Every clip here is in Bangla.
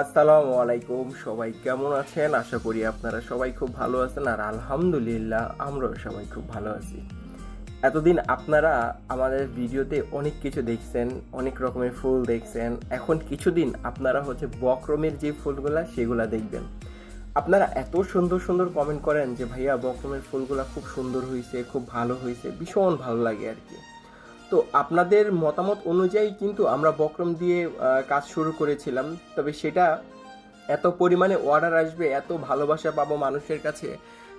আসসালামু আলাইকুম, সবাই কেমন আছেন? আশা করি আপনারা সবাই খুব ভালো আছেন আর আলহামদুলিল্লাহ আমরাও সবাই খুব ভালো আছি। এতদিন আপনারা আমাদের ভিডিওতে অনেক কিছু দেখছেন, অনেক রকমের ফুল দেখছেন। এখন কিছুদিন আপনারা হচ্ছে বক্রমের যে ফুলগুলা, সেগুলা দেখবেন। আপনারা এত সুন্দর সুন্দর কমেন্ট করেন যে, ভাইয়া, বক্রমের ফুলগুলা খুব সুন্দর হয়েছে খুব ভালো হয়েছে ভীষণ ভালো লাগে আর কি তো আপনাদের মতামত অনুযায়ী কিন্তু আমরা বক্রম দিয়ে কাজ শুরু করেছিলাম। তবে সেটা এত পরিমাণে অর্ডার আসবে, এত ভালোবাসা পাবো মানুষের কাছে,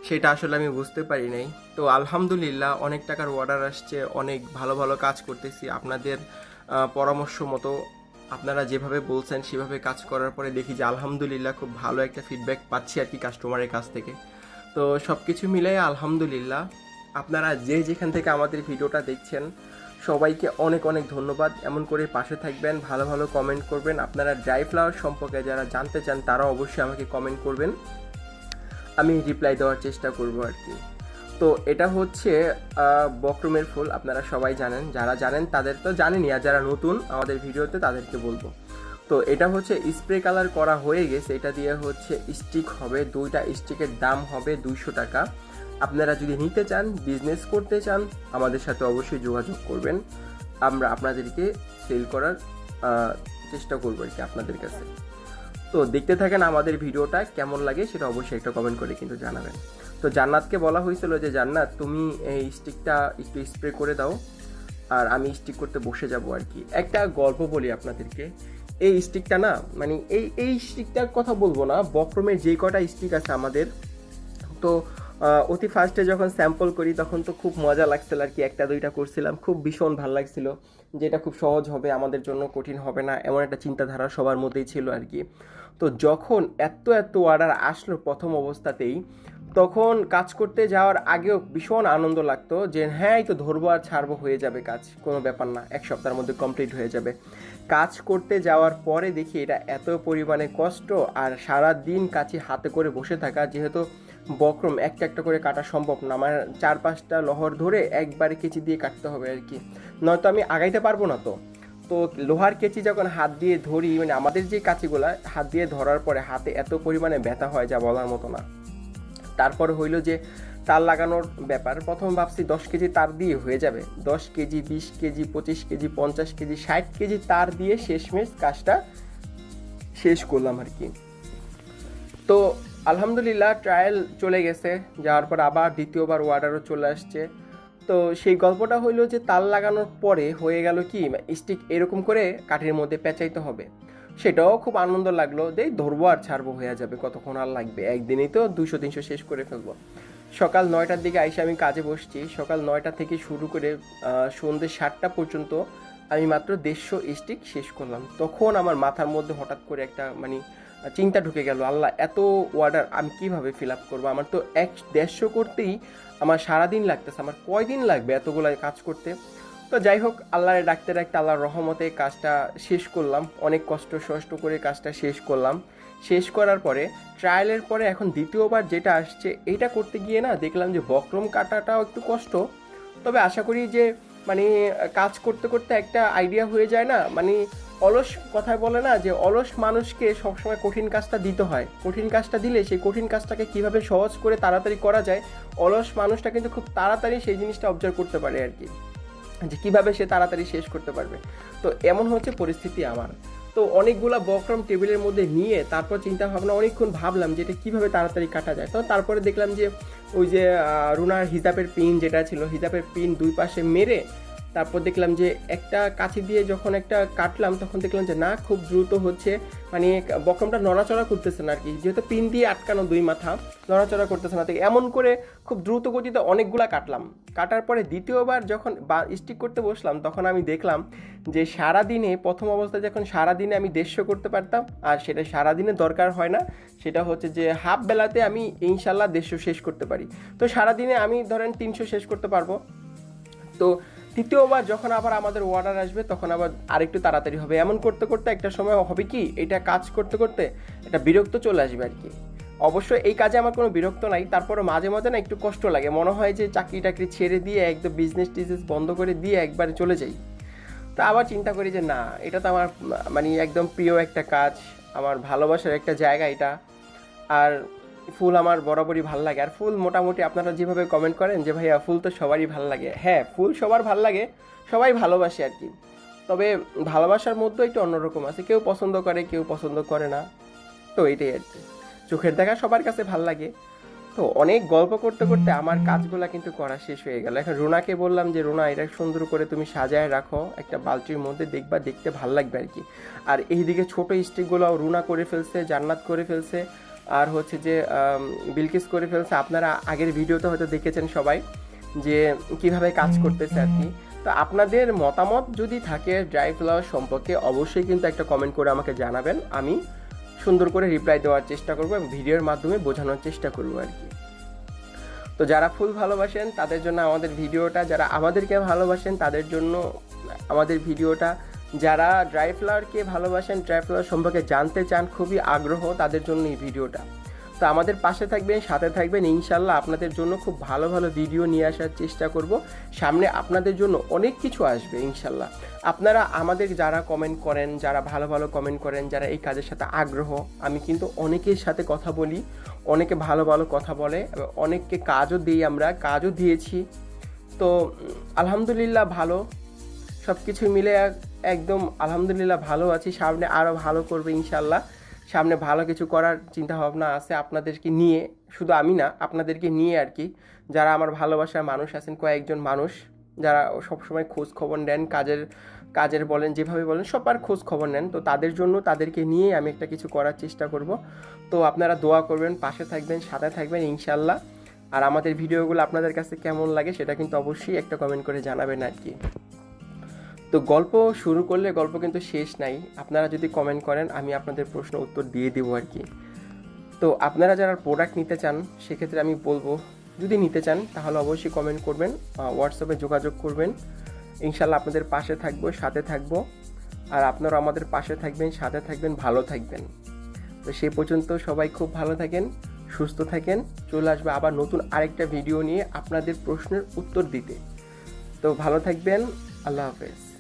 সেটা আসলে আমি বুঝতে পারি নাই। তো আলহামদুলিল্লাহ অনেক টাকার অর্ডার আসছে, অনেক ভালো ভালো কাজ করতেছি। আপনাদের পরামর্শ মতো আপনারা যেভাবে বলছেন, সেভাবে কাজ করার পরে দেখি যে আলহামদুলিল্লাহ খুব ভালো একটা ফিডব্যাক পাচ্ছি আর কি কাস্টমারের কাছ থেকে। তো সব কিছু মিলাই আলহামদুলিল্লাহ আপনারা যে যেখান থেকে আমাদের ভিডিওটা দেখছেন সবাইকে অনেক অনেক ধন্যবাদ। এমন করে পাশে থাকবেন, ভালো ভালো কমেন্ট করবেন। আপনারা ড্রাই ফ্লাওয়ার সম্পর্কে যারা জানতে চান তারা অবশ্যই আমাকে কমেন্ট করবেন। আমি রিপ্লাই দেওয়ার চেষ্টা করব আর কি। তো এটা হচ্ছে বকরুমের ফুল, আপনারা সবাই জানেন। যারা জানেন, তাদের তো জানেনই। আর যারা নতুন আমাদের ভিডিওতে, তাদেরকে বলব। তো এটা হচ্ছে স্প্রে কালার করা হয়ে গেছে। এটা দিয়ে হচ্ছে স্টিক হবে। দুইটা স্টিকের দাম হবে দুইশো টাকা। আপনারা যদি নিতে চান বিজনেস করতে চান, আমাদের সাথে অবশ্যই যোগাযোগ করবেন। আমরা আপনাদেরকে সেল করার চেষ্টা করব আর কি আপনাদের কাছে। তো দেখতে থাকেন আমাদের ভিডিওটা কেমন লাগে, সেটা অবশ্যই একটা কমেন্ট করে কিন্তু জানাবেন। তো জান্নাতকে বলা হয়েছিল যে, জান্নাত, তুমি এই স্টিকটা একটু স্প্রে করে দাও, আর আমি স্টিক করতে বসে যাব আর কি। একটা গল্প বলি আপনাদেরকে। এই স্টিকটা না মানে এই এই স্টিকটার কথা বলব না বক্রমের যে কটা স্টিক আছে আমাদের, তো অতি ফার্স্টে যখন স্যাম্পল করি, তখন তো খুব মজা লাগছিল আর কি। একটা, দুইটা করছিলাম খুব ভীষণ ভালো লাগছিল, যেটা খুব সহজ হবে, আমাদের জন্য কঠিন হবে না, এমন একটা চিন্তাধারা সবার মধ্যেই ছিল আর কি। তো যখন এত এত অর্ডার আসলো প্রথম অবস্থাতেই, তখন কাজ করতে যাওয়ার আগেও ভীষণ আনন্দ লাগতো যে হ্যাঁ এই তো ধরবো আর ছাড়বো, হয়ে যাবে কাজ, কোনো ব্যাপার না, এক সপ্তাহের মধ্যে কমপ্লিট হয়ে যাবে। কাজ করতে যাওয়ার পরে দেখি এটা এত পরিমাণে কষ্ট আর সারা দিন কাছে হাতে করে বসে থাকা, যেহেতু বক্রম একটা একটা করে কাটা সম্ভব না। আমার চার পাঁচটা লহর ধরে একবারে কেচি দিয়ে কাটতে হবে আর কি। নয়তো আমি আগাইতে পারব না তো। তো লোহার কেচি যখন হাত দিয়ে ধরি মানে আমাদের যে কাঁচিগুলা, হাত দিয়ে ধরার পরে হাতে এত পরিমাণে ব্যথা হয় যা বলার মতো না। তারপর হইল যে তার লাগানোর ব্যাপার। প্রথম ভাবছি দশ কেজি তার দিয়ে হয়ে যাবে। দশ কেজি, বিশ কেজি, পঁচিশ কেজি, পঞ্চাশ কেজি, ষাট কেজি তার দিয়ে শেষমেশ কাজটা শেষ করলাম আর কি। তো আলহামদুলিল্লাহ ট্রায়াল চলে গেছে, যাওয়ার পর আবার দ্বিতীয়বার অর্ডারও চলে আসছে। তো সেই গল্পটা হইল যে, তাল লাগানোর পরে হয়ে গেল কি স্টিক এরকম করে কাঠের মধ্যে পেঁচাইতে হবে। সেটাও খুব আনন্দ লাগল দেই ধরবো আর ছাড়বো, হয়ে যাবে, কতক্ষণ আর লাগবে? একদিনেই তো দুশো, তিনশো শেষ করে ফেলব। সকাল নয়টার দিকে আইসে আমি কাজে বসছি। সকাল নয়টা থেকে শুরু করে সন্ধ্যে সাতটা পর্যন্ত আমি মাত্র দেড়শো স্টিক শেষ করলাম। তখন আমার মাথার মধ্যে হঠাৎ করে একটা মানে চিন্তা ঢুকে গেল, আল্লাহ, এত অর্ডার আমি কীভাবে ফিল আপ করব? আমার তো এক দেড়শো করতেই আমার সারাদিন লাগতেছে, আমার কয়দিন লাগবে এতগুলো কাজ করতে? তো যাই হোক, আল্লাহর ডাকতে ডাকতে আল্লাহর রহমতে কাজটা শেষ করলাম, অনেক কষ্ট সষ্ট করে কাজটা শেষ করলাম। শেষ করার পরে ট্রায়ালের পরে এখন দ্বিতীয়বার যেটা আসছে, এটা করতে গিয়ে না দেখলাম যে বক্রম কাটাটাও একটু কষ্ট। তবে আশা করি যে মানে কাজ করতে করতে একটা আইডিয়া হয়ে যায় না মানে অলস কথায় বলে না যে অলস মানুষকে সবসময় কঠিন কাজটা দিতে হয়। কঠিন কাজটা দিলে সেই কঠিন কাজটাকে কীভাবে সহজ করে তাড়াতাড়ি করা যায়, অলস মানুষটা কিন্তু খুব তাড়াতাড়ি সেই জিনিসটা অবজার্ভ করতে পারে আর কি। যে কীভাবে সে তাড়াতাড়ি শেষ করতে পারবে। তো এমন হচ্ছে পরিস্থিতি আমার। তো অনেকগুলা বক্রম টেবিলের মধ্যে নিয়ে তারপর চিন্তা ভাবনা অনেকক্ষণ ভাবলাম যে এটা কীভাবে তাড়াতাড়ি কাটা যায়। তো তারপরে দেখলাম যে ওই যে রুনার হিজাবের পিন যেটা ছিল, হিজাবের পিন দুই পাশে মেরে তারপর দেখলাম যে একটা কাছি দিয়ে যখন একটা কাটলাম, তখন দেখলাম যে না, খুব দ্রুত হচ্ছে। মানে বকমটা নড়াচড়া করতেছে না আর কি যেহেতু পিন দিয়ে আটকানো দুই মাথা, নড়াচড়া করতেছে না। তো এমন করে খুব দ্রুত গতিতে অনেকগুলা কাটলাম। কাটার পরে দ্বিতীয়বার যখন বা স্টিক করতে বসলাম, তখন আমি দেখলাম যে সারা দিনে প্রথম অবস্থায় যখন সারা দিনে আমি দেড়শো করতে পারতাম, আর সেটা সারা দিনে দরকার হয় না, সেটা হচ্ছে যে হাফ বেলাতে আমি ইনশাল্লাহ দেড়শো শেষ করতে পারি। তো সারা দিনে আমি ধরেন তিনশো শেষ করতে পারব। তো তৃতীয়বার যখন আবার আমাদের অর্ডার আসবে, তখন আবার আরেকটু তাড়াতাড়ি হবে। এমন করতে করতে একটা সময় হবে কি, এটা কাজ করতে করতে এটা বিরক্ত চলে আসবে আর কি। অবশ্য এই কাজে আমার কোনো বিরক্ত নাই তারপরে মাঝে মাঝে না একটু কষ্ট লাগে। মনে হয় যে চাকরি টাকরি ছেড়ে দিয়ে একদম বিজনেস টিজনেস বন্ধ করে দিয়ে একবারে চলে যাই। তা আবার চিন্তা করি যে না, এটা তো আমার মানে একদম প্রিয় একটা কাজ, আমার ভালোবাসার একটা জায়গা এটা। আর ফুল আমার বরাবরই ভালো লাগে। আর ফুল মোটামুটি আপনারা যেভাবে কমেন্ট করেন যে, ভাইয়া, ফুল তো সবারই ভালো লাগে। হ্যাঁ ফুল সবার ভালো লাগে, সবাই ভালোবাসে আর কি। তবে ভালোবাসার মধ্যে একটু অন্যরকম আছে। কেউ পছন্দ করে, কেউ পছন্দ করে না। তো এটাই আর কি। চোখের দেখা সবার কাছে ভালো লাগে। তো অনেক গল্প করতে করতে আমার কাজগুলো কিন্তু করা শেষ হয়ে গেল। এখন রুনাকে বললাম যে, রুনা, এটা সুন্দর করে তুমি সাজায় রাখো। একটা বালতির মধ্যে দেখবা, দেখতে ভালো লাগবে আর কি। আর এইদিকে ছোটো স্টিকগুলো রুনা করে ফেলছে, জান্নাত করে ফেলছে। আর হচ্ছে যে বিলকিস করে ফেলছে। আপনারা আগের ভিডিওতে হয়তো দেখেছেন সবাই যে কীভাবে কাজ করতেছে আর কি। তো আপনাদের মতামত যদি থাকে ড্রাই ফ্লাওয়ার সম্পর্কে অবশ্যই কিন্তু একটা কমেন্ট করে আমাকে জানাবেন। আমি সুন্দর করে রিপ্লাই দেওয়ার চেষ্টা করব এবং ভিডিওর মাধ্যমে বোঝানোর চেষ্টা করব আর কি। তো যারা ফুল ভালোবাসেন তাদের জন্য আমাদের ভিডিওটা যারা আমাদেরকে ভালোবাসেন তাদের জন্য আমাদের ভিডিওটা যারা ড্রাই ফ্লাওয়ারকে ভালোবাসেন ড্রাই ফ্লাওয়ার সম্পর্কে জানতে চান, খুবই আগ্রহ তাদের জন্য এই ভিডিওটা। তো আমাদের পাশে থাকবেন, সাথে থাকবেন ইনশাল্লাহ আপনাদের জন্য খুব ভালো ভালো ভিডিও নিয়ে আসার চেষ্টা করব। সামনে আপনাদের জন্য অনেক কিছু আসবে ইনশাল্লাহ আপনারা আমাদের যারা কমেন্ট করেন, যারা ভালো ভালো কমেন্ট করেন, যারা এই কাজের সাথে আগ্রহ, আমি কিন্তু অনেকের সাথে কথা বলি, অনেকে ভালো ভালো কথা বলে, অনেককে কাজও দিই আমরা, কাজও দিয়েছি। তো আলহামদুলিল্লাহ ভালো সব কিছু মিলে একদম আলহামদুলিল্লাহ ভালো আছি। সামনে আরও ভালো করবে ইনশাল্লাহ সামনে ভালো কিছু করার চিন্তা ভাবনা আছে আপনাদেরকে নিয়ে। শুধু আমি না, আপনাদেরকে নিয়ে আর কি। যারা আমার ভালোবাসার মানুষ আছেন, কয়েকজন মানুষ, যারা সবসময় খোঁজ খবর নেন, কাজের কাজের বলেন, যেভাবে বলেন, সবার খোঁজ খবর নেন। তো তাদের জন্য তাদেরকে নিয়ে আমি একটা কিছু করার চেষ্টা করব। তো আপনারা দোয়া করবেন, পাশে থাকবেন, সাথে থাকবেন ইনশাল্লাহ আর আমাদের ভিডিওগুলো আপনাদের কাছে কেমন লাগে সেটা কিন্তু অবশ্যই একটা কমেন্ট করে জানাবেন আর কি। তো গল্প শুরু করলে গল্প কিন্তু শেষ নাই। আপনারা যদি কমেন্ট করেন, আমি আপনাদের প্রশ্ন উত্তর দিয়ে দেবো আর কি। তো আপনারা যারা প্রোডাক্ট নিতে চান, সেক্ষেত্রে আমি বলব, যদি নিতে চান, তাহলে অবশ্যই কমেন্ট করবেন হোয়াটসঅ্যাপে যোগাযোগ করবেন। ইনশাল্লাহ আপনাদের পাশে থাকব, সাথে থাকব। আর আপনারা আমাদের পাশে থাকবেন, সাথে থাকবেন, ভালো থাকবেন। তো সেই পর্যন্ত সবাই খুব ভালো থাকেন, সুস্থ থাকেন। চলে আসবে আবার নতুন আরেকটা ভিডিও নিয়ে আপনাদের প্রশ্নের উত্তর দিতে। তো ভালো থাকবেন, আল্লাহ হাফেজ।